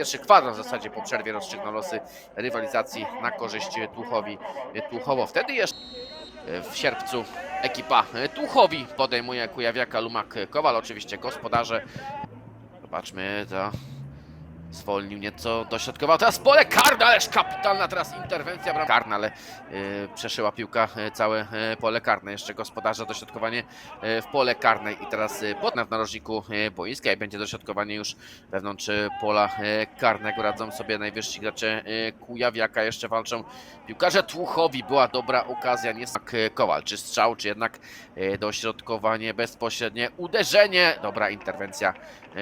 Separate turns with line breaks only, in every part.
pierwszy kwadrans w zasadzie po przerwie rozstrzygnął losy rywalizacji na korzyść Tłuchowi Tłuchowo. Wtedy jeszcze w sierpcu ekipa Tłuchowi podejmuje Kujawiaka Lumak Kowal, oczywiście gospodarze. Zobaczmy to. Zwolnił nieco, dośrodkował teraz pole karne, ależ kapitalna teraz interwencja bram karna, ale y, przeszyła piłka y, całe y, pole karne. Jeszcze gospodarza dośrodkowanie y, w pole karne i teraz podna w narożniku boiska i będzie dośrodkowanie już wewnątrz pola karnego. Radzą sobie najwyżsi gracze Kujawiaka, jeszcze walczą piłkarze Tłuchowi. Była dobra okazja, nie tak Kowal, czy strzał, czy jednak dośrodkowanie bezpośrednie, uderzenie. Dobra interwencja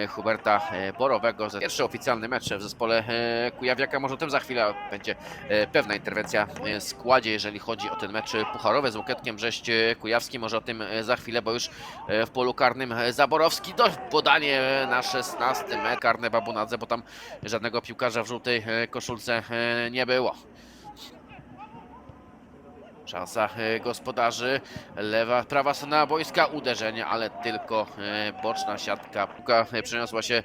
Huberta Borowego. Pierwszy oficjalny mecz w zespole y, Kujawiaka. Może o tym za chwilę będzie y, pewna interwencja w składzie, jeżeli chodzi o ten mecz pucharowy z Łokietkiem Brześć y, Kujawski. Może o tym za chwilę, bo już w polu karnym Zaborowski do podanie na 16 metr karne Babunadze, bo tam żadnego piłkarza w żółtej koszulce nie było. Szansa y, gospodarzy. Lewa, prawa strona boiska. Uderzenie, ale tylko y, boczna siatka. Piłka y, przeniosła się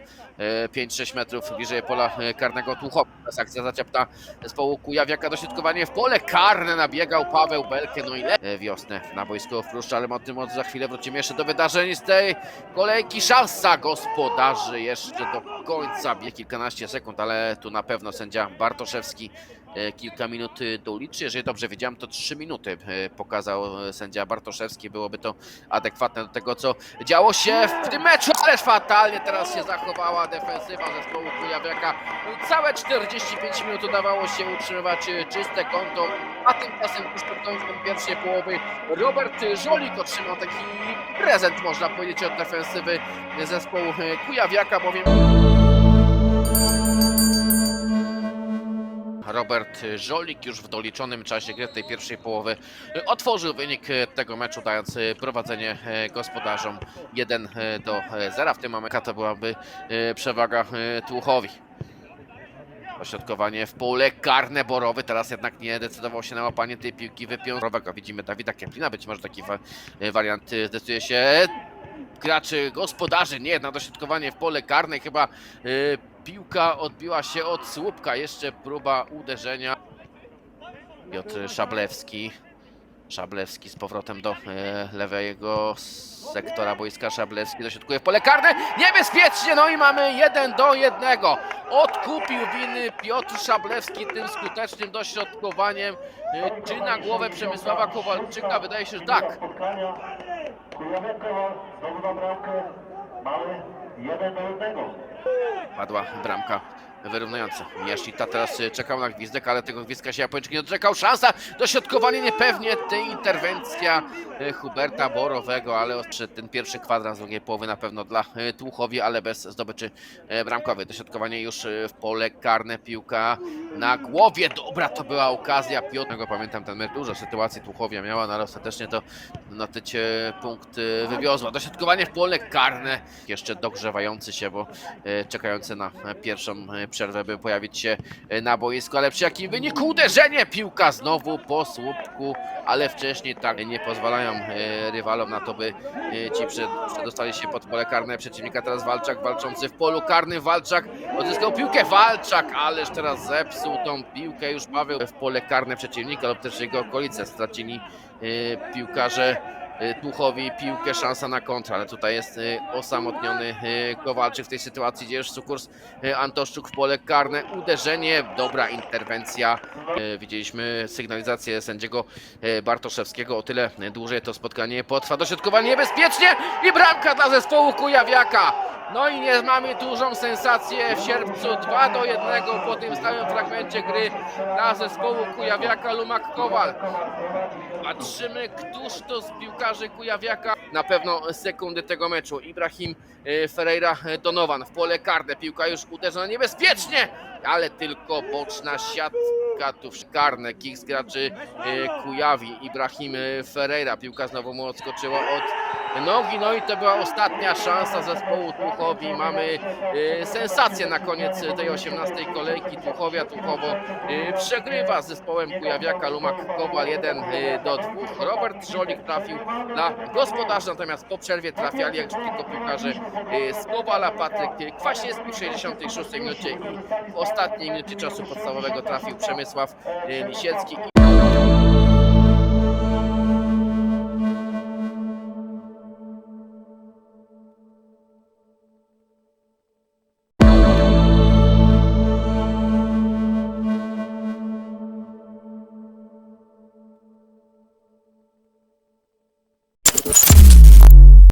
y, 5-6 metrów bliżej pola karnego. Teraz akcja zaciapta zespołu Kujawiaka. Dośrodkowanie w pole karne. Nabiegał Paweł Belkę. No i le- wiosnę na boisko wpuszcza, ale o tym od za chwilę wrócimy jeszcze do wydarzeń z tej kolejki. Szansa gospodarzy jeszcze do końca. Bie kilkanaście sekund, ale tu na pewno sędzia Bartoszewski e, kilka minut e, doliczy. Jeżeli dobrze wiedziałem, to 3 minuty e, pokazał sędzia Bartoszewski. Byłoby to adekwatne do tego, co działo się w tym meczu, ależ fatalnie teraz się zachowała defensywa zespołu Kujawiaka. Całe 45 minut udawało się utrzymywać e, czyste konto, a tymczasem już pod końcem pierwszej połowy Robert Żolik otrzymał taki prezent, można powiedzieć, od defensywy zespołu e, Kujawiaka, bowiem Robert Żolik już w doliczonym czasie gry tej pierwszej połowy otworzył wynik tego meczu, dając prowadzenie gospodarzom 1 do 0. W tym momencie to byłaby przewaga Tłuchowi. Ośrodkowanie w pole karne Borowy, teraz jednak nie decydował się na łapanie tej piłki wypiąrowego. Widzimy Dawida Kemplina, być może taki wa- wariant zdecyduje się graczy gospodarzy, nie na dośrodkowanie w pole karne, chyba y, piłka odbiła się od słupka, jeszcze próba uderzenia. Piotr Szablewski. Szablewski z powrotem do e, lewego sektora boiska. Szablewski dośrodkuje w pole karne. Niebezpiecznie, no i mamy jeden do jednego. Odkupił winy Piotr Szablewski tym skutecznym dośrodkowaniem. E, czy na głowę Przemysława Kowalczyka? Wydaje się, że tak.
Mamy 1 do 1.
Padła bramka wyrównująca. Jaszita teraz y, czekał na gwizdek, ale tego gwizdka się Japończyk nie doczekał. Szansa, dośrodkowanie niepewnie, ta interwencja y, Huberta Borowego, ale ten pierwszy kwadrans drugiej połowy na pewno dla y, Tłuchowi, ale bez zdobyczy bramkowej. Dośrodkowanie już w pole karne, piłka na głowie. Dobra, to była okazja Piotrego. Pamiętam ten mecz, dużo sytuacji Tłuchowia miała, no ale ostatecznie to na tycie punkt wywiozła. Dośrodkowanie w pole karne, jeszcze dogrzewający się, bo e, czekający na pierwszą e, przerwę, by pojawić się e, na boisku, ale przy jakim wyniku? Uderzenie! Piłka znowu po słupku, ale wcześniej tak nie pozwalają rywalom na to, by ci przed, przedostali się pod pole karne przeciwnika. Teraz Walczak walczący w polu karnym, Walczak odzyskał piłkę, Walczak, ależ teraz zepsuł tą piłkę. Już Paweł w pole karne przeciwnika lub też jego okolice stracili piłkarze y, Tłuchowi piłkę, szansa na kontrę, ale tutaj jest y, osamotniony y, Kowalczyk w tej sytuacji, gdzie już Sukurs Antoszczuk w pole karne, uderzenie, dobra interwencja. Widzieliśmy sygnalizację sędziego Bartoszewskiego, o tyle dłużej to spotkanie potrwa. Dośrodkowanie niebezpiecznie i bramka dla zespołu Kujawiaka. No i nie mamy dużą sensację w sierpcu 2 do 1 po tym stałym fragmencie gry dla zespołu Kujawiaka Lumak Kowal. Patrzymy, któż to z piłkarzy Kujawiaka. Na pewno sekundy tego meczu. Ibrahim e, Ferreira e, Donovan w pole karne. Piłka już uderzona niebezpiecznie, ale tylko boczna siatka. Tu karne. Kick z graczy e, Kujawi. Ibrahim Ferreira. Piłka znowu mu odskoczyła od nogi. No i to była ostatnia szansa zespołu Tłuchowi. Mamy e, sensację na koniec tej 18 kolejki. Tłuchowia Tłuchowo e, przegrywa z zespołem Kujawiaka Lumak Kowal 1 e, do 2. Robert Żolik trafił dla gospodarzy, natomiast po przerwie trafiali jak tylko piłkarze z Kowala. Patryk Kwaśniewski w 66 minucie i w ostatniej minucie czasu podstawowego trafił Przemysław Lisiecki